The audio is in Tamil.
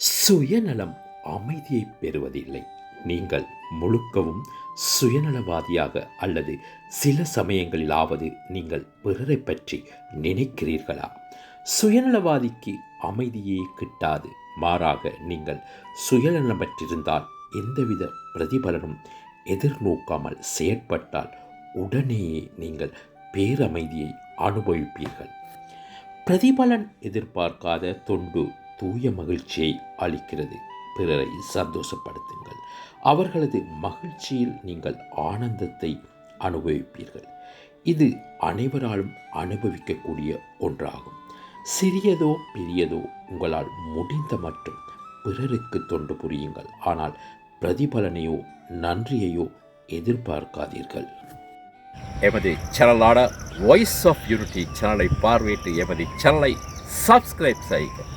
சுயநலம் அமைதியை பெறுவதில்லை. நீங்கள் முழுக்கவும் சுயநலவாதியாக அல்லது சில சமயங்களிலாவது நீங்கள் பிறரை பற்றி நினைக்கிறீர்களா? சுயநலவாதிக்கு அமைதியே கிட்டாது. மாறாக நீங்கள் சுயநலமற்றிருந்தால் எந்தவித பிரதிபலனும் எதிர்நோக்காமல் செயற்பட்டால் உடனேயே நீங்கள் பேரமைதியை அனுபவிப்பீர்கள். பிரதிபலன் எதிர்பார்க்காத தொண்டு தூய மகிழ்ச்சியை அளிக்கிறது. பிறரை சந்தோஷப்படுத்துங்கள். அவர்களது மகிழ்ச்சியில் நீங்கள் ஆனந்தத்தை அனுபவிப்பீர்கள். இது அனைவராலும் அனுபவிக்கக்கூடிய ஒன்றாகும். சிறியதோ பெரியதோ உங்களால் முடிந்த மற்றும் பிறருக்கு தொண்டு புரியுங்கள். ஆனால் பிரதிபலனையோ நன்றியையோ எதிர்பார்க்காதீர்கள். எமது சேனலான வாய்ஸ் ஆஃப் யூனிட்டி சேனலை பார்வையிட்டு எமது சேனலை சப்ஸ்கிரைப் செய்யுங்கள்